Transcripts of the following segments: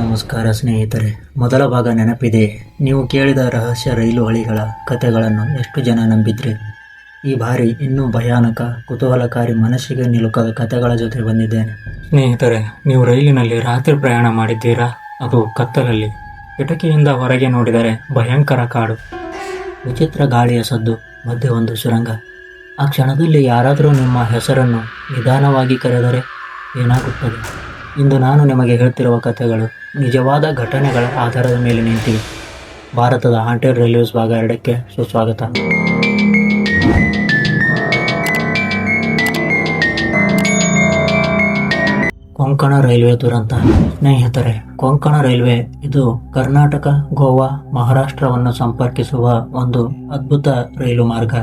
ನಮಸ್ಕಾರ ಸ್ನೇಹಿತರೆ ಮೊದಲ ಭಾಗ ನೆನಪಿದೆ. ನೀವು ಕೇಳಿದ ರಹಸ್ಯ ರೈಲು ಹಳಿಗಳ ಕಥೆಗಳನ್ನು ಎಷ್ಟು ಜನ ನಂಬಿದ್ರಿ? ಈ ಬಾರಿ ಇನ್ನೂ ಭಯಾನಕ ಕುತೂಹಲಕಾರಿ ಮನಸ್ಸಿಗೆ ನಿಲುಕದ ಕಥೆಗಳ ಜೊತೆ ಬಂದಿದ್ದೇನೆ. ಸ್ನೇಹಿತರೆ ನೀವು ರೈಲಿನಲ್ಲಿ ರಾತ್ರಿ ಪ್ರಯಾಣ ಮಾಡಿದ್ದೀರಾ? ಅದು ಕತ್ತಲಲ್ಲಿ. ಕಿಟಕಿಯಿಂದ ಹೊರಗೆ ನೋಡಿದರೆ ಭಯಂಕರ ಕಾಡು. ವಿಚಿತ್ರ ಗಾಳಿಯ ಸದ್ದು ಮಧ್ಯೆ ಒಂದು ಸುರಂಗ. ಆ ಕ್ಷಣದಲ್ಲಿ ಯಾರಾದರೂ ನಿಮ್ಮ ಹೆಸರನ್ನು ನಿಧಾನವಾಗಿ ಕರೆದರೆ ಏನಾಗುತ್ತದೆ? ಇಂದು ನಾನು ನಿಮಗೆ ಹೇಳ್ತಿರುವ ಕಥೆಗಳು ನಿಜವಾದ ಘಟನೆಗಳ ಆಧಾರದ ಮೇಲೆ ನಿಂತಿವೆ. ಭಾರತದ ಹಾಂಟೆಡ್ ರೈಲ್ವೇಸ್ ಭಾಗ ಎರಡಕ್ಕೆ ಸುಸ್ವಾಗತ. ಕೊಂಕಣ ರೈಲ್ವೆ ದುರಂತ. ಸ್ನೇಹಿತರೆ, ಕೊಂಕಣ ರೈಲ್ವೆ ಇದು ಕರ್ನಾಟಕ, ಗೋವಾ, ಮಹಾರಾಷ್ಟ್ರವನ್ನು ಸಂಪರ್ಕಿಸುವ ಒಂದು ಅದ್ಭುತ ರೈಲು ಮಾರ್ಗ.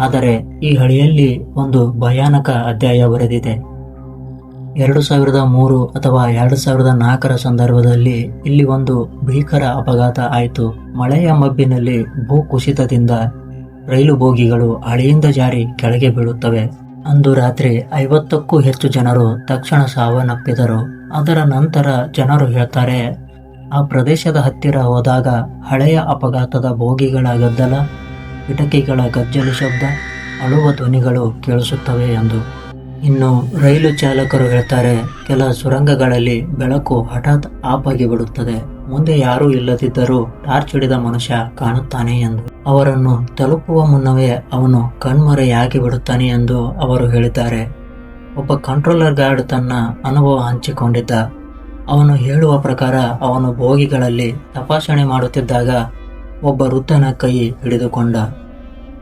ಆದರೆ ಈ ಹಳಿಯಲ್ಲಿ ಒಂದು ಭಯಾನಕ ಅಧ್ಯಾಯ ಬರೆದಿದೆ. ಎರಡು ಸಾವಿರದ ಮೂರು ಅಥವಾ ಎರಡು ಸಾವಿರದ ನಾಲ್ಕರ ಸಂದರ್ಭದಲ್ಲಿ ಇಲ್ಲಿ ಒಂದು ಭೀಕರ ಅಪಘಾತ ಆಯಿತು. ಮಳೆಯ ಮಬ್ಬಿನಲ್ಲಿ ಭೂಕುಸಿತದಿಂದ ರೈಲು ಬೋಗಿಗಳು ಹಳೆಯಿಂದ ಜಾರಿ ಕೆಳಗೆ ಬೀಳುತ್ತವೆ. ಅಂದು ರಾತ್ರಿ ಐವತ್ತಕ್ಕೂ ಹೆಚ್ಚು ಜನರು ತಕ್ಷಣ ಸಾವನ್ನಪ್ಪಿದರು. ಅದರ ನಂತರ ಜನರು ಹೇಳ್ತಾರೆ, ಆ ಪ್ರದೇಶದ ಹತ್ತಿರ ಹೋದಾಗ ಹಳೆಯ ಅಪಘಾತದ ಬೋಗಿಗಳ ಗದ್ದಲ, ಕಿಟಕಿಗಳ ಗಜ್ಜಲು ಶಬ್ದ, ಅಳುವ ಧ್ವನಿಗಳು ಕೇಳಿಸುತ್ತವೆ ಎಂದು. ಇನ್ನು ರೈಲು ಚಾಲಕರು ಹೇಳ್ತಾರೆ, ಕೆಲ ಸುರಂಗಗಳಲ್ಲಿ ಬೆಳಕು ಹಠಾತ್ ಆಪ್ ಆಗಿ ಬಿಡುತ್ತದೆ. ಮುಂದೆ ಯಾರೂ ಇಲ್ಲದಿದ್ದರೂ ಟಾರ್ಚ್ ಹಿಡಿದ ಮನುಷ್ಯ ಕಾಣುತ್ತಾನೆ ಎಂದು. ಅವರನ್ನು ತಲುಪುವ ಮುನ್ನವೇ ಅವನು ಕಣ್ಮರೆಯಾಗಿ ಬಿಡುತ್ತಾನೆ ಎಂದು ಅವರು ಹೇಳಿದ್ದಾರೆ. ಒಬ್ಬ ಕಂಟ್ರೋಲರ್ ಗಾರ್ಡ್ ತನ್ನ ಅನುಭವ ಹಂಚಿಕೊಂಡಿದ್ದ. ಅವನು ಹೇಳುವ ಪ್ರಕಾರ ಅವನು ಬೋಗಿಗಳಲ್ಲಿ ತಪಾಸಣೆ ಮಾಡುತ್ತಿದ್ದಾಗ ಒಬ್ಬ ವೃದ್ಧನ ಕೈ ಹಿಡಿದುಕೊಂಡ.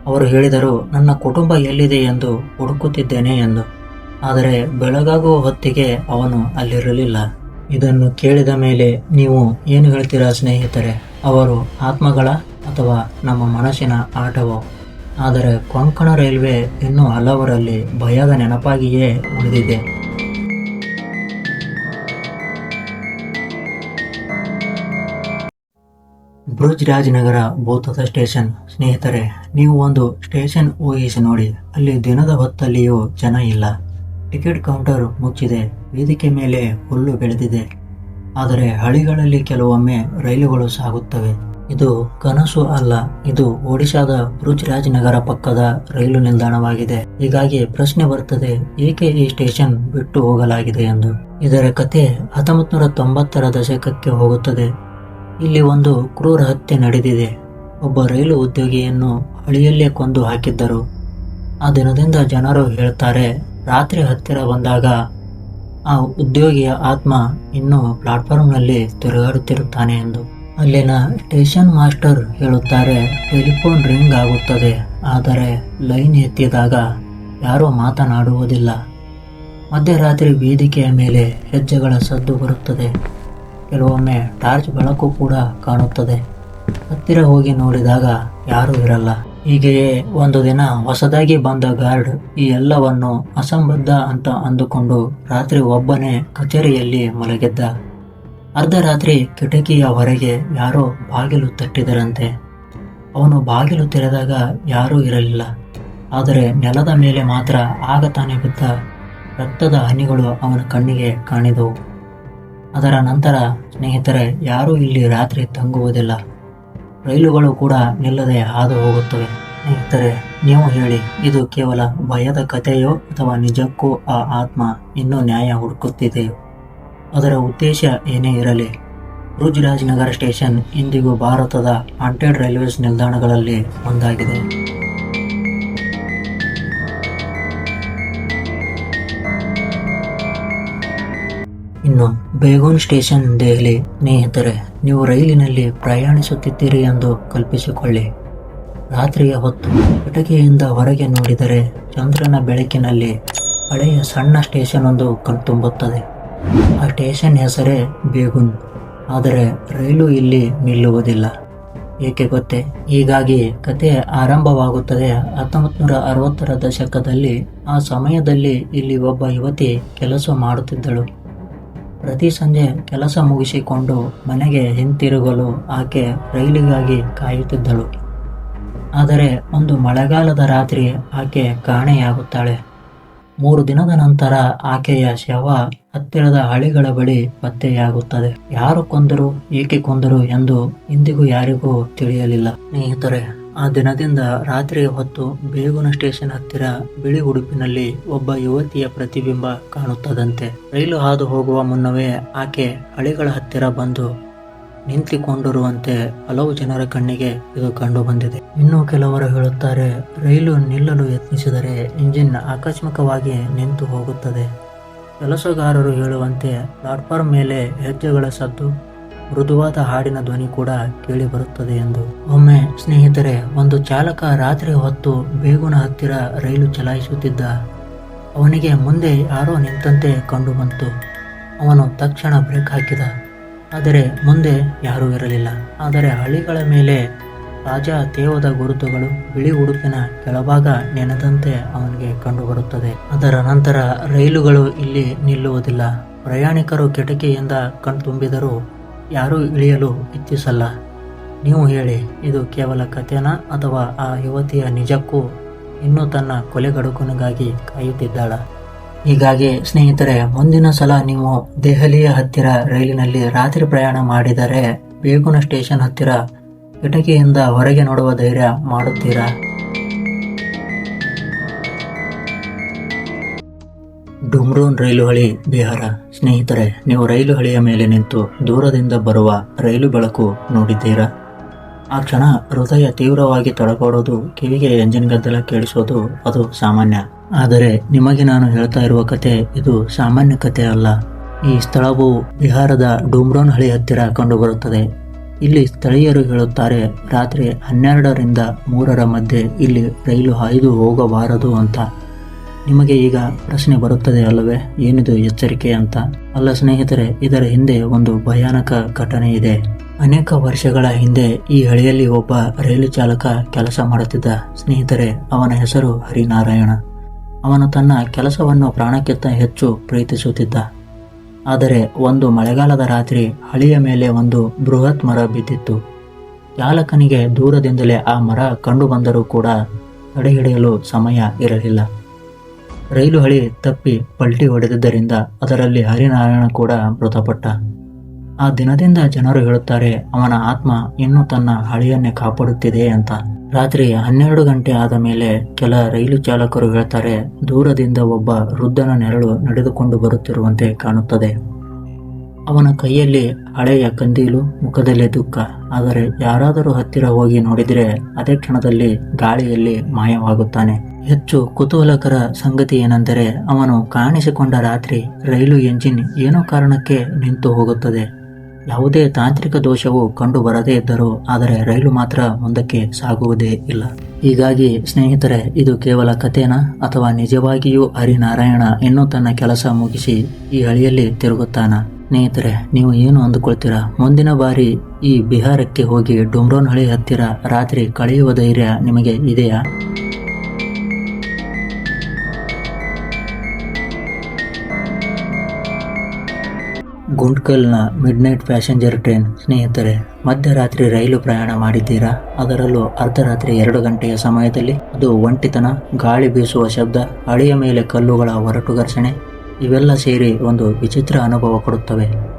ಅವರು ಹೇಳಿದರು, ನನ್ನ ಕುಟುಂಬ ಎಲ್ಲಿದೆ ಎಂದು ಹುಡುಕುತ್ತಿದ್ದೇನೆ ಎಂದು. ಆದರೆ ಬೆಳಗಾಗುವ ಹೊತ್ತಿಗೆ ಅವನು ಅಲ್ಲಿರಲಿಲ್ಲ. ಇದನ್ನು ಕೇಳಿದ ಮೇಲೆ ನೀವು ಏನು ಹೇಳ್ತೀರಾ ಸ್ನೇಹಿತರೆ? ಅವರು ಆತ್ಮಗಳ ಅಥವಾ ನಮ್ಮ ಮನಸ್ಸಿನ ಆಟವೋ? ಆದರೆ ಕೊಂಕಣ ರೈಲ್ವೆ ಇನ್ನೂ ಹಲವರಲ್ಲಿ ಭಯದ ನೆನಪಾಗಿಯೇ ಉಳಿದಿದೆ. ಬ್ರುಜ್ ರಾಜನಗರ ಭೂತದ ಸ್ಟೇಷನ್. ಸ್ನೇಹಿತರೆ, ನೀವು ಒಂದು ಸ್ಟೇಷನ್ ಊಹಿಸಿ ನೋಡಿ. ಅಲ್ಲಿ ದಿನದ ಹೊತ್ತಲ್ಲಿಯೂ ಜನ ಇಲ್ಲ. ಟಿಕೆಟ್ ಕೌಂಟರ್ ಮುಚ್ಚಿದೆ. ವೇದಿಕೆ ಮೇಲೆ ಹುಲ್ಲು ಬೆಳೆದಿದೆ. ಆದರೆ ಹಳಿಗಳಲ್ಲಿ ಕೆಲವೊಮ್ಮೆ ರೈಲುಗಳು ಸಾಗುತ್ತವೆ. ಇದು ಕನಸು ಅಲ್ಲ. ಇದು ಒಡಿಶಾದ ಬ್ರುಜ್ ರಾಜನಗರ ಪಕ್ಕದ ರೈಲು ನಿಲ್ದಾಣವಾಗಿದೆ. ಹೀಗಾಗಿ ಪ್ರಶ್ನೆ ಬರ್ತದೆ, ಏಕೆ ಈ ಸ್ಟೇಷನ್ ಬಿಟ್ಟು ಹೋಗಲಾಗಿದೆ ಎಂದು. ಇದರ ಕತೆ ಹತ್ತೊಂಬತ್ತು ನೂರ ತೊಂಬತ್ತರ ದಶಕಕ್ಕೆ ಹೋಗುತ್ತದೆ. ಇಲ್ಲಿ ಒಂದು ಕ್ರೂರ ಹತ್ಯೆ ನಡೆದಿದೆ. ಒಬ್ಬ ರೈಲು ಉದ್ಯೋಗಿಯನ್ನು ಹಳಿಯಲ್ಲೇ ಕೊಂದು ಹಾಕಿದ್ದರು. ಆ ದಿನದಿಂದ ಜನರು ಹೇಳ್ತಾರೆ ರಾತ್ರಿ ಹತ್ತಿರ ಬಂದಾಗ ಆ ಉದ್ಯೋಗಿಯ ಆತ್ಮ ಇನ್ನೂ ಪ್ಲಾಟ್ಫಾರ್ಮ್ನಲ್ಲಿ ತಿರುಗಾಡುತ್ತಿರುತ್ತಾನೆ ಎಂದು. ಅಲ್ಲಿನ ಸ್ಟೇಷನ್ ಮಾಸ್ಟರ್ ಹೇಳುತ್ತಾರೆ, ಟೆಲಿಫೋನ್ ರಿಂಗ್ ಆಗುತ್ತದೆ, ಆದರೆ ಲೈನ್ ಎತ್ತಿದಾಗ ಯಾರೂ ಮಾತನಾಡುವುದಿಲ್ಲ. ಮಧ್ಯರಾತ್ರಿ ವೇದಿಕೆಯ ಮೇಲೆ ಹೆಜ್ಜೆಗಳ ಸದ್ದು ಬರುತ್ತದೆ. ಕೆಲವೊಮ್ಮೆ ಟಾರ್ಚ್ ಬೆಳಕು ಕೂಡ ಕಾಣುತ್ತದೆ. ಹತ್ತಿರ ಹೋಗಿ ನೋಡಿದಾಗ ಯಾರೂ ಇರಲ್ಲ. ಹೀಗೆಯೇ ಒಂದು ದಿನ ಹೊಸದಾಗಿ ಬಂದ ಗಾರ್ಡ್ ಈ ಎಲ್ಲವನ್ನು ಅಸಂಬದ್ಧ ಅಂತ ಅಂದುಕೊಂಡು ರಾತ್ರಿ ಒಬ್ಬನೇ ಕಚೇರಿಯಲ್ಲಿ ಮಲಗಿದ್ದ. ಅರ್ಧ ರಾತ್ರಿ ಕಿಟಕಿಯ ಹೊರಗೆ ಯಾರೋ ಬಾಗಿಲು ತಟ್ಟಿದರಂತೆ. ಅವನು ಬಾಗಿಲು ತೆರೆದಾಗ ಯಾರೂ ಇರಲಿಲ್ಲ. ಆದರೆ ನೆಲದ ಮೇಲೆ ಮಾತ್ರ ಆಗ ತಾನೇ ಬಿದ್ದ ರಕ್ತದ ಹನಿಗಳು ಅವನ ಕಣ್ಣಿಗೆ ಕಾಣಿದವು. ಅದರ ನಂತರ ಸ್ನೇಹಿತರೆ, ಯಾರೂ ಇಲ್ಲಿ ರಾತ್ರಿ ತಂಗುವುದಿಲ್ಲ. ರೈಲುಗಳು ಕೂಡ ನಿಲ್ಲದೆ ಹಾದು ಹೋಗುತ್ತವೆ. ಸ್ನೇಹಿತರೆ, ನೀವು ಹೇಳಿ, ಇದು ಕೇವಲ ಭಯದ ಕಥೆಯೋ ಅಥವಾ ನಿಜಕ್ಕೂ ಆ ಆತ್ಮ ಇನ್ನೂ ನ್ಯಾಯ ಹುಡುಕುತ್ತಿದೆಯೋ ಅದರ ಉದ್ದೇಶ ಏನೇ ಇರಲಿ ರುಜ್ರಾಜ್ನಗರ ಸ್ಟೇಷನ್ ಇಂದಿಗೂ ಭಾರತದ ಹಾಂಟೆಡ್ ರೈಲ್ವೇಸ್ ನಿಲ್ದಾಣಗಳಲ್ಲಿ ಒಂದಾಗಿದೆ. ಇನ್ನು ಬೇಗೋನ್ ಸ್ಟೇಷನ್ ದೆಹಲಿ. ಸ್ನೇಹಿತರೆ, ನೀವು ರೈಲಿನಲ್ಲಿ ಪ್ರಯಾಣಿಸುತ್ತಿದ್ದೀರಿ ಎಂದು ಕಲ್ಪಿಸಿಕೊಳ್ಳಿ. ರಾತ್ರಿಯ ಹೊತ್ತು ಕಿಟಕಿಯಿಂದ ಹೊರಗೆ ನೋಡಿದರೆ ಚಂದ್ರನ ಬೆಳಕಿನಲ್ಲಿ ಹಳೆಯ ಸಣ್ಣ ಸ್ಟೇಷನ್ ಒಂದು ಕಣ್ತುಂಬುತ್ತದೆ. ಆ ಸ್ಟೇಷನ್ ಹೆಸರೇ ಬೇಗುನ್. ಆದರೆ ರೈಲು ಇಲ್ಲಿ ನಿಲ್ಲುವುದಿಲ್ಲ. ಏಕೆ ಗೊತ್ತೇ? ಹೀಗಾಗಿ ಕತೆ ಆರಂಭವಾಗುತ್ತದೆ ಹತ್ತೊಂಬತ್ತು ನೂರ ಅರವತ್ತರ ದಶಕದಲ್ಲಿ. ಆ ಸಮಯದಲ್ಲಿ ಇಲ್ಲಿ ಒಬ್ಬ ಯುವತಿ ಕೆಲಸ ಮಾಡುತ್ತಿದ್ದಳು. ಪ್ರತಿ ಸಂಜೆ ಕೆಲಸ ಮುಗಿಸಿಕೊಂಡು ಮನೆಗೆ ಹಿಂತಿರುಗಲು ಆಕೆ ರೈಲಿಗಾಗಿ ಕಾಯುತ್ತಿದ್ದಳು. ಆದರೆ ಒಂದು ಮಳೆಗಾಲದ ರಾತ್ರಿ ಆಕೆ ಕಾಣೆಯಾಗುತ್ತಾಳೆ. ಮೂರು ದಿನದ ನಂತರ ಆಕೆಯ ಶವ ಹತ್ತಿರದ ಹಳಿಗಳ ಬಳಿ ಪತ್ತೆಯಾಗುತ್ತದೆ. ಯಾರು ಕೊಂದರು, ಏಕೆ ಕೊಂದರು ಎಂದು ಇಂದಿಗೂ ಯಾರಿಗೂ ತಿಳಿಯಲಿಲ್ಲ. ಸ್ನೇಹಿತರೆ ಆ ದಿನದಿಂದ ರಾತ್ರಿಯ ಹೊತ್ತು ಬೇಗುನ ಸ್ಟೇಷನ್ ಹತ್ತಿರ ಬಿಳಿ ಉಡುಪಿನಲ್ಲಿ ಒಬ್ಬ ಯುವತಿಯ ಪ್ರತಿಬಿಂಬ ಕಾಣುತ್ತದಂತೆ. ರೈಲು ಹಾದು ಹೋಗುವ ಮುನ್ನವೇ ಆಕೆ ಹಳಿಗಳ ಹತ್ತಿರ ಬಂದು ನಿಂತಿಕೊಂಡಿರುವಂತೆ ಹಲವು ಜನರ ಕಣ್ಣಿಗೆ ಇದು ಕಂಡು ಬಂದಿದೆ. ಇನ್ನು ಕೆಲವರು ಹೇಳುತ್ತಾರೆ, ರೈಲು ನಿಲ್ಲಲು ಯತ್ನಿಸಿದರೆ ಇಂಜಿನ್ ಆಕಸ್ಮಿಕವಾಗಿ ನಿಂತು ಹೋಗುತ್ತದೆ. ಕೆಲಸಗಾರರು ಹೇಳುವಂತೆ, ಪ್ಲಾಟ್ಫಾರ್ಮ್ ಮೇಲೆ ಹೆಜ್ಜೆಗಳ ಸದ್ದು ಮೃದುವಾದ ಹಾಡಿನ ಧ್ವನಿ ಕೂಡ ಕೇಳಿ ಬರುತ್ತದೆ ಎಂದು. ಒಮ್ಮೆ ಸ್ನೇಹಿತರೆ, ಒಂದು ಚಾಲಕ ರಾತ್ರಿ ಹೊತ್ತು ಬೇಗುನ ಹತ್ತಿರ ರೈಲು ಚಲಾಯಿಸುತ್ತಿದ್ದ ಅವನಿಗೆ ಮುಂದೆ ಯಾರೋ ನಿಂತಂತೆ ಕಂಡು ಬಂತು. ಅವನು ತಕ್ಷಣ ಬ್ರೇಕ್ ಹಾಕಿದ. ಆದರೆ ಮುಂದೆ ಯಾರೂ ಇರಲಿಲ್ಲ. ಆದರೆ ಹಳಿಗಳ ಮೇಲೆ ರಾಜ ತೇವದ ಗುರುತುಗಳು ಬಿಳಿ ಉಡುಪಿನ ಕೆಳಭಾಗ ನೆನೆದಂತೆ ಅವನಿಗೆ ಕಂಡುಬರುತ್ತದೆ ಅದರ ನಂತರ ರೈಲುಗಳು ಇಲ್ಲಿ ನಿಲ್ಲುವುದಿಲ್ಲ. ಪ್ರಯಾಣಿಕರು ಕಿಟಕಿಯಿಂದ ಕಣ್ತುಂಬಿದರೂ ಯಾರೂ ಇಳಿಯಲು ಇಚ್ಛಿಸಲ್ಲ. ನೀವು ಹೇಳಿ, ಇದು ಕೇವಲ ಕಥೆನಾ ಅಥವಾ ಆ ಯುವತಿಯ ನಿಜಕ್ಕೂ ಇನ್ನೂ ತನ್ನ ಕೊಲೆಗಡುಕನಿಗಾಗಿ ಕಾಯುತ್ತಿದ್ದಾಳ? ಹೀಗಾಗಿ, ಸ್ನೇಹಿತರೆ, ಮುಂದಿನ ಸಲ ನೀವು ದೆಹಲಿಯ ಹತ್ತಿರ ರೈಲಿನಲ್ಲಿ ರಾತ್ರಿ ಪ್ರಯಾಣ ಮಾಡಿದರೆ ಬೇಗುನ ಸ್ಟೇಷನ್ ಹತ್ತಿರ, ಕಿಟಕಿಯಿಂದ ಹೊರಗೆ ನೋಡುವ ಧೈರ್ಯ ಮಾಡುತ್ತೀರಾ? ಡುಮ್ರೂನ್ ರೈಲು ಹಳಿ, ಬಿಹಾರ. ಸ್ನೇಹಿತರೆ, ನೀವು ರೈಲು ಹಳಿಯ ಮೇಲೆ ನಿಂತು ದೂರದಿಂದ ಬರುವ ರೈಲು ಬೆಳಕು ನೋಡಿದ್ದೀರಾ? ಆ ಕ್ಷಣ ಹೃದಯ ತೀವ್ರವಾಗಿ ತಡಕೋಡೋದು ಕಿವಿಗೆ ಎಂಜಿನ್ ಗದ್ದಲ ಕೇಳಿಸೋದು ಅದು ಸಾಮಾನ್ಯ. ಆದರೆ ನಿಮಗೆ ನಾನು ಹೇಳ್ತಾ ಇರುವ ಕತೆ ಇದು ಸಾಮಾನ್ಯ ಕತೆ ಅಲ್ಲ. ಈ ಸ್ಥಳವು ಬಿಹಾರದ ಡುಮ್ರೋನ್ ಹಳಿ ಹತ್ತಿರ ಕಂಡುಬರುತ್ತದೆ. ಇಲ್ಲಿ ಸ್ಥಳೀಯರು ಹೇಳುತ್ತಾರೆ, ರಾತ್ರಿ ಹನ್ನೆರಡರಿಂದ ಮೂರರ ಮಧ್ಯೆ ಇಲ್ಲಿ ರೈಲು ಹಾಯ್ದು ಹೋಗಬಾರದು ಅಂತ. ನಿಮಗೆ ಈಗ ಪ್ರಶ್ನೆ ಬರುತ್ತದೆ ಅಲ್ಲವೇ? ಏನಿದು ಎಚ್ಚರಿಕೆ ಅಂತ? ಅಲ್ಲ ಸ್ನೇಹಿತರೆ, ಇದರ ಹಿಂದೆ ಒಂದು ಭಯಾನಕ ಘಟನೆ ಇದೆ. ಅನೇಕ ವರ್ಷಗಳ ಹಿಂದೆ ಈ ಹಳಿಯಲ್ಲಿ ಒಬ್ಬ ರೈಲು ಚಾಲಕ ಕೆಲಸ ಮಾಡುತ್ತಿದ್ದ ಸ್ನೇಹಿತರೆ, ಅವನ ಹೆಸರು ಹರಿನಾರಾಯಣ. ಅವನು ತನ್ನ ಕೆಲಸವನ್ನು ಪ್ರಾಣಕ್ಕಿಂತ ಹೆಚ್ಚು ಪ್ರೀತಿಸುತ್ತಿದ್ದ. ಆದರೆ ಒಂದು ಮಳೆಗಾಲದ ರಾತ್ರಿ ಹಳಿಯ ಮೇಲೆ ಒಂದು ಬೃಹತ್ ಮರ ಬಿದ್ದಿತ್ತು. ಚಾಲಕನಿಗೆ ದೂರದಿಂದಲೇ ಆ ಮರ ಕಂಡುಬಂದರೂ ಕೂಡ ತಡೆಹಿಡಿಯಲು ಸಮಯ ಇರಲಿಲ್ಲ. ರೈಲು ಹಳಿ ತಪ್ಪಿ ಪಲ್ಟಿ ಹೊಡೆದಿದ್ದರಿಂದ ಅದರಲ್ಲಿ ಹರಿನಾರಾಯಣ ಕೂಡ ಮೃತಪಟ್ಟ. ಆ ದಿನದಿಂದ ಜನರು ಹೇಳುತ್ತಾರೆ, ಅವನ ಆತ್ಮ ಇನ್ನೂ ತನ್ನ ಹಳಿಯನ್ನೇ ಕಾಪಾಡುತ್ತಿದೆ ಅಂತ. ರಾತ್ರಿ ಹನ್ನೆರಡು ಗಂಟೆ ಆದ ಮೇಲೆ ಕೆಲ ರೈಲು ಚಾಲಕರು ಹೇಳ್ತಾರೆ, ದೂರದಿಂದ ಒಬ್ಬ ವೃದ್ಧನ ನೆರಳು ನಡೆದುಕೊಂಡು ಬರುತ್ತಿರುವಂತೆ ಕಾಣುತ್ತದೆ. ಅವನ ಕೈಯಲ್ಲಿ ಹಳೆಯ ಕಂದೀಲು, ಮುಖದಲ್ಲಿ ದುಃಖ. ಆದರೆ ಯಾರಾದರೂ ಹತ್ತಿರ ಹೋಗಿ ನೋಡಿದರೆ ಅದೇ ಕ್ಷಣದಲ್ಲಿ ಗಾಳಿಯಲ್ಲಿ ಮಾಯವಾಗುತ್ತಾನೆ. ಹೆಚ್ಚು ಕುತೂಹಲಕರ ಸಂಗತಿ ಏನೆಂದರೆ ಅವನು ಕಾಣಿಸಿಕೊಂಡ ರಾತ್ರಿ ರೈಲು ಎಂಜಿನ್ ಏನೋ ಕಾರಣಕ್ಕೆ ನಿಂತು ಹೋಗುತ್ತದೆ. ಯಾವುದೇ ತಾಂತ್ರಿಕ ದೋಷವು ಕಂಡು ಬರದೇ ಇದ್ದರೂ ಆದರೆ ರೈಲು ಮಾತ್ರ ಮುಂದಕ್ಕೆ ಸಾಗುವುದೇ ಇಲ್ಲ. ಹೀಗಾಗಿ, ಸ್ನೇಹಿತರೆ, ಇದು ಕೇವಲ ಕಥೆನಾ ಅಥವಾ ನಿಜವಾಗಿಯೂ ಹರಿನಾರಾಯಣ ಇನ್ನೂ ತನ್ನ ಕೆಲಸ ಮುಗಿಸಿ ಈ ಹಳಿಯಲ್ಲಿ ತಿರುಗುತ್ತಾನ? ಸ್ನೇಹಿತರೆ, ನೀವು ಏನು ಅಂದುಕೊಳ್ತೀರಾ? ಮುಂದಿನ ಬಾರಿ ಈ ಬಿಹಾರಕ್ಕೆ ಹೋಗಿ ಡೊಮ್ರೋನ್ ಹಳಿ ಹತ್ತಿರ ರಾತ್ರಿ ಕಳೆಯುವ ಧೈರ್ಯ ನಿಮಗೆ ಇದೆಯಾ? ಗುಂಟ್ಕಲ್ನ ಮಿಡ್ ನೈಟ್ ಪ್ಯಾಸೆಂಜರ್ ಟ್ರೈನ್. ಸ್ನೇಹಿತರೆ, ಮಧ್ಯರಾತ್ರಿ ರೈಲು ಪ್ರಯಾಣ ಮಾಡಿದ್ದೀರಾ? ಅದರಲ್ಲೂ ಅರ್ಧರಾತ್ರಿ ಎರಡು ಗಂಟೆಯ ಸಮಯದಲ್ಲಿ. ಅದು ಒಂಟಿತನ, ಗಾಳಿ ಬೀಸುವ ಶಬ್ದ ಹಳಿಯ ಮೇಲೆ ಕಲ್ಲುಗಳ ಹೊರಟು ಘರ್ಷಣೆ. ಇವೆಲ್ಲ ಸೇರಿ ಒಂದು ವಿಚಿತ್ರ ಅನುಭವ ಕೊಡುತ್ತವೆ.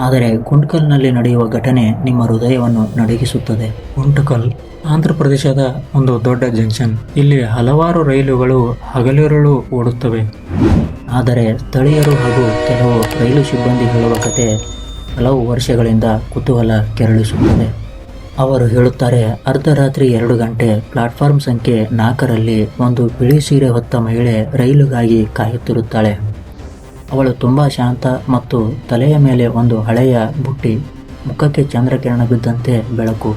ಆದರೆ ಗುಂಟ್ಕಲ್ನಲ್ಲಿ ನಡೆಯುವ ಘಟನೆ ನಿಮ್ಮ ಹೃದಯವನ್ನು ನಡಗಿಸುತ್ತದೆ. ಗುಂಟಕಲ್ ಆಂಧ್ರ ಪ್ರದೇಶದ ಒಂದು ದೊಡ್ಡ ಜಂಕ್ಷನ್. ಇಲ್ಲಿ ಹಲವಾರು ರೈಲುಗಳು ಹಗಲಿರುಳು ಓಡುತ್ತವೆ. ಆದರೆ ಸ್ಥಳೀಯರು ಹಾಗೂ ಕೆಲವು ರೈಲು ಸಿಬ್ಬಂದಿ ಹೇಳುವ ಕತೆ ಹಲವು ವರ್ಷಗಳಿಂದ ಕುತೂಹಲ ಕೆರಳಿಸುತ್ತದೆ. ಅವರು ಹೇಳುತ್ತಾರೆ ಅರ್ಧರಾತ್ರಿ ಎರಡು ಗಂಟೆ ಪ್ಲಾಟ್ಫಾರ್ಮ್ ಸಂಖ್ಯೆ ನಾಲ್ಕರಲ್ಲಿ ಒಂದು ಬಿಳಿ ಸೀರೆ ಹೊತ್ತ ಮಹಿಳೆ ರೈಲುಗಾಗಿ ಕಾಯುತ್ತಿರುತ್ತಾಳೆ. ಅವಳು ತುಂಬ ಶಾಂತ ಮತ್ತು ತಲೆಯ ಮೇಲೆ ಒಂದು ಹಳೆಯ ಬುಟ್ಟಿ, ಮುಖಕ್ಕೆ ಚಂದ್ರಕಿರಣ ಬಿದ್ದಂತೆ ಬೆಳಕು.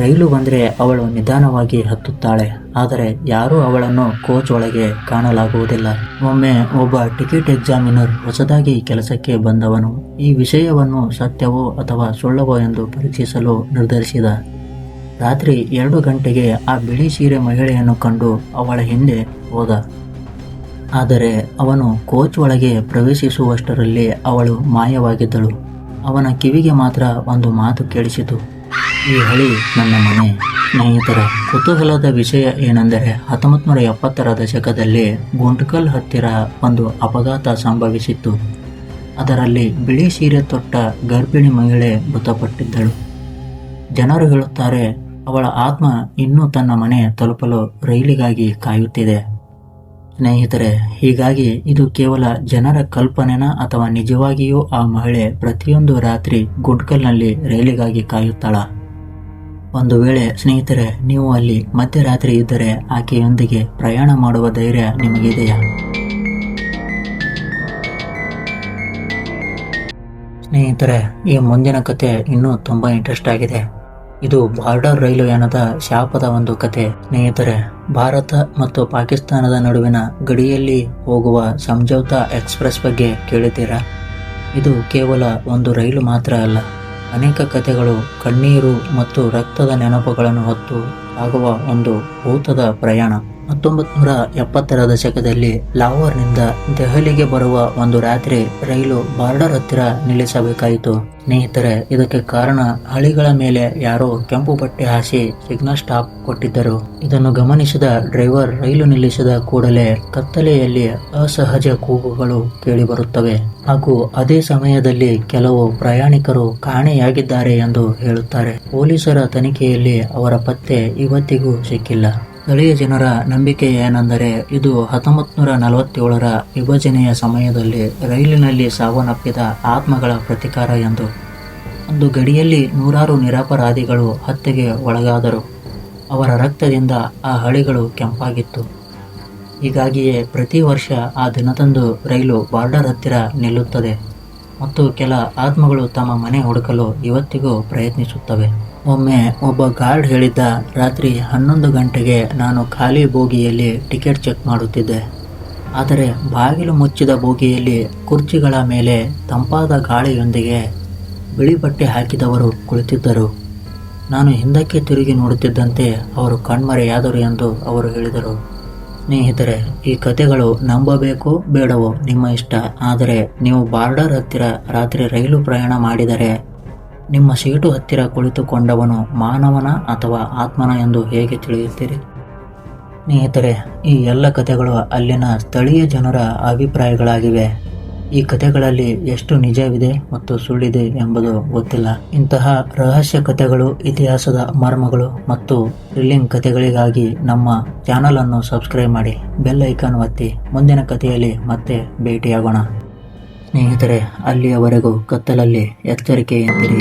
ರೈಲು ಬಂದರೆ ಅವಳು ನಿಧಾನವಾಗಿ ಹತ್ತುತ್ತಾಳೆ, ಆದರೆ ಯಾರೂ ಅವಳನ್ನು ಕೋಚ್ ಒಳಗೆ ಕಾಣಲಾಗುವುದಿಲ್ಲ. ಒಮ್ಮೆ ಒಬ್ಬ ಟಿಕೆಟ್ ಎಕ್ಸಾಮಿನರ್ ಹೊಸದಾಗಿ ಕೆಲಸಕ್ಕೆ ಬಂದವನು, ಈ ವಿಷಯವನ್ನು ಸತ್ಯವೋ ಅಥವಾ ಸುಳ್ಳವೋ ಎಂದು ಪರೀಕ್ಷಿಸಲು ನಿರ್ಧರಿಸಿದ. ರಾತ್ರಿ ಎರಡು ಗಂಟೆಗೆ ಆ ಬಿಳಿ ಸೀರೆ ಮಹಿಳೆಯನ್ನು ಕಂಡು ಅವಳ ಹಿಂದೆ ಹೋದ. ಆದರೆ ಅವನು ಕೋಚ್ ಒಳಗೆ ಪ್ರವೇಶಿಸುವಷ್ಟರಲ್ಲಿ ಅವಳು ಮಾಯವಾಗಿದ್ದಳು. ಅವನ ಕಿವಿಗೆ ಮಾತ್ರ ಒಂದು ಮಾತು ಕೇಳಿಸಿತು. ಈ ಹಳಿ ನನ್ನ ಮನೆ. ಸ್ನೇಹಿತರ, ಕುತೂಹಲದ ವಿಷಯ ಏನೆಂದರೆ ಹತ್ತೊಂಬತ್ತು ನೂರ ಎಪ್ಪತ್ತರ ದಶಕದಲ್ಲಿ ಗುಂಟ್ಕಲ್ ಹತ್ತಿರ ಒಂದು ಅಪಘಾತ ಸಂಭವಿಸಿತ್ತು. ಅದರಲ್ಲಿ ಬಿಳಿ ಸೀರೆ ತೊಟ್ಟ ಗರ್ಭಿಣಿ ಮಹಿಳೆ ಮೃತಪಟ್ಟಿದ್ದಳು. ಜನರು ಹೇಳುತ್ತಾರೆ, ಅವಳ ಆತ್ಮ ಇನ್ನೂ ತನ್ನ ಮನೆ ತಲುಪಲು ರೈಲಿಗಾಗಿ ಕಾಯುತ್ತಿದೆ. ಸ್ನೇಹಿತರೆ, ಹೀಗಾಗಿ ಇದು ಕೇವಲ ಜನರ ಕಲ್ಪನೆನ ಅಥವಾ ನಿಜವಾಗಿಯೂ ಆ ಮಹಿಳೆ ಪ್ರತಿಯೊಂದು ರಾತ್ರಿ ಗುಡ್ಕಲ್ನಲ್ಲಿ ರೈಲಿಗಾಗಿ ಕಾಯುತ್ತಾಳ? ಒಂದು ವೇಳೆ ಸ್ನೇಹಿತರೆ, ನೀವು ಅಲ್ಲಿ ಮಧ್ಯರಾತ್ರಿ ಇದ್ದರೆ ಆಕೆಯೊಂದಿಗೆ ಪ್ರಯಾಣ ಮಾಡುವ ಧೈರ್ಯ ನಿಮಗಿದೆಯಾ? ಸ್ನೇಹಿತರೆ, ಈ ಮುಂದಿನ ಕತೆ ಇನ್ನೂ ತುಂಬಾ ಇಂಟ್ರೆಸ್ಟ್ ಆಗಿದೆ. ಇದು ಬಾರ್ಡರ್ ರೈಲು ಯಾನದ ಶಾಪದ ಒಂದು ಕತೆ. ಸ್ನೇಹಿತರೆ, ಭಾರತ ಮತ್ತು ಪಾಕಿಸ್ತಾನದ ನಡುವಿನ ಗಡಿಯಲ್ಲಿ ಹೋಗುವ ಸಂಜೌತಾ ಎಕ್ಸ್ಪ್ರೆಸ್ ಬಗ್ಗೆ ಕೇಳಿದ್ದೀರಾ? ಇದು ಕೇವಲ ಒಂದು ರೈಲು ಮಾತ್ರ ಅಲ್ಲ. ಅನೇಕ ಕಥೆಗಳು ಕಣ್ಣೀರು ಮತ್ತು ರಕ್ತದ ನೆನಪುಗಳನ್ನು ಹೊತ್ತು ಆಗುವ ಒಂದು ಭೂತದ ಪ್ರಯಾಣ. ಹತ್ತೊಂಬತ್ತು ನೂರ ಎಪ್ಪತ್ತರ ದಶಕದಲ್ಲಿ ಲಾಹೋರ್ನಿಂದ ದೆಹಲಿಗೆ ಬರುವ ಒಂದು ರಾತ್ರಿ ರೈಲು ಬಾರ್ಡರ್ ಹತ್ತಿರ ನಿಲ್ಲಿಸಬೇಕಾಯಿತು. ಸ್ನೇಹಿತರೆ, ಇದಕ್ಕೆ ಕಾರಣ ಹಳಿಗಳ ಮೇಲೆ ಯಾರೋ ಕೆಂಪು ಬಟ್ಟೆ ಹಾಸಿ ಸಿಗ್ನಲ್ ಸ್ಟಾಪ್ ಕೊಟ್ಟಿದ್ದರು. ಇದನ್ನು ಗಮನಿಸಿದ ಡ್ರೈವರ್ ರೈಲು ನಿಲ್ಲಿಸಿದ ಕೂಡಲೇ ಕತ್ತಲೆಯಲ್ಲಿ ಅಸಹಜ ಕೂಗುಗಳು ಕೇಳಿಬರುತ್ತವೆ. ಹಾಗೂ ಅದೇ ಸಮಯದಲ್ಲಿ ಕೆಲವು ಪ್ರಯಾಣಿಕರು ಕಾಣೆಯಾಗಿದ್ದಾರೆ ಎಂದು ಹೇಳುತ್ತಾರೆ. ಪೊಲೀಸರ ತನಿಖೆಯಲ್ಲಿ ಅವರ ಪತ್ತೆ ಇವತ್ತಿಗೂ ಸಿಕ್ಕಿಲ್ಲ. ಸ್ಥಳೀಯ ಜನರ ನಂಬಿಕೆ ಏನೆಂದರೆ ಇದು ಹತ್ತೊಂಬತ್ತು ನೂರ ನಲವತ್ತೇಳರ ವಿಭಜನೆಯ ಸಮಯದಲ್ಲಿ ರೈಲಿನಲ್ಲಿ ಸಾವನ್ನಪ್ಪಿದ ಆತ್ಮಗಳ ಪ್ರತಿಕಾರ ಎಂದು. ಒಂದು ಗಡಿಯಲ್ಲಿ ನೂರಾರು ನಿರಪರಾಧಿಗಳು ಹತ್ಯೆಗೆ ಒಳಗಾದರು. ಅವರ ರಕ್ತದಿಂದ ಆ ಹಳಿಗಳು ಕೆಂಪಾಗಿತ್ತು. ಹೀಗಾಗಿಯೇ ಪ್ರತಿ ವರ್ಷ ಆ ದಿನದಂದು ರೈಲು ಬಾರ್ಡರ್ ಹತ್ತಿರ ನಿಲ್ಲುತ್ತದೆ ಮತ್ತು ಕೆಲ ಆತ್ಮಗಳು ತಮ್ಮ ಮನೆ ಹುಡುಕಲು ಇವತ್ತಿಗೂ ಪ್ರಯತ್ನಿಸುತ್ತವೆ. ಒಮ್ಮೆ ಒಬ್ಬ ಗಾರ್ಡ್ ಹೇಳಿದ್ದ, ರಾತ್ರಿ ಹನ್ನೊಂದು ಗಂಟೆಗೆ ನಾನು ಖಾಲಿ ಬೋಗಿಯಲ್ಲಿ ಟಿಕೆಟ್ ಚೆಕ್ ಮಾಡುತ್ತಿದ್ದೆ. ಆದರೆ ಬಾಗಿಲು ಮುಚ್ಚಿದ ಬೋಗಿಯಲ್ಲಿ ಕುರ್ಚಿಗಳ ಮೇಲೆ ತಂಪಾದ ಗಾಳಿಯೊಂದಿಗೆ ಬಿಳಿ ಬಟ್ಟೆ ಹಾಕಿದವರು ಕುಳಿತಿದ್ದರು. ನಾನು ಹಿಂದಕ್ಕೆ ತಿರುಗಿ ನೋಡುತ್ತಿದ್ದಂತೆ ಅವರು ಕಣ್ಮರೆಯಾದರು ಎಂದು ಅವರು ಹೇಳಿದರು. ಸ್ನೇಹಿತರೆ, ಈ ಕಥೆಗಳು ನಂಬಬೇಕು ಬೇಡವೋ ನಿಮ್ಮ ಇಷ್ಟ. ಆದರೆ ನೀವು ಬಾರ್ಡರ್ ಹತ್ತಿರ ರಾತ್ರಿ ರೈಲು ಪ್ರಯಾಣ ಮಾಡಿದರೆ ನಿಮ್ಮ ಸೀಟು ಹತ್ತಿರ ಕುಳಿತುಕೊಂಡವನು ಮಾನವನ ಅಥವಾ ಆತ್ಮನ ಎಂದು ಹೇಗೆ ತಿಳಿಯುತ್ತೀರಿ? ಸ್ನೇಹಿತರೆ, ಈ ಎಲ್ಲ ಕಥೆಗಳು ಅಲ್ಲಿನ ಸ್ಥಳೀಯ ಜನರ ಅಭಿಪ್ರಾಯಗಳಾಗಿವೆ. ಈ ಕಥೆಗಳಲ್ಲಿ ಎಷ್ಟು ನಿಜವಿದೆ ಮತ್ತು ಸುಳ್ಳಿದೆ ಎಂಬುದು ಗೊತ್ತಿಲ್ಲ. ಇಂತಹ ರಹಸ್ಯ ಕಥೆಗಳು, ಇತಿಹಾಸದ ಮರ್ಮಗಳು ಮತ್ತು ಥ್ರಿಲ್ಲಿಂಗ್ ಕಥೆಗಳಿಗಾಗಿ ನಮ್ಮ ಚಾನಲನ್ನು ಸಬ್ಸ್ಕ್ರೈಬ್ ಮಾಡಿ ಬೆಲ್ ಐಕಾನ್ ಒತ್ತಿ. ಮುಂದಿನ ಕಥೆಯಲ್ಲಿ ಮತ್ತೆ ಭೇಟಿಯಾಗೋಣ. ಸ್ನೇಹಿತರೆ ಅಲ್ಲಿಯವರೆಗೂ ಕತ್ತಲಲ್ಲಿ ಎಚ್ಚರಿಕೆ ಎಂದಿರಿ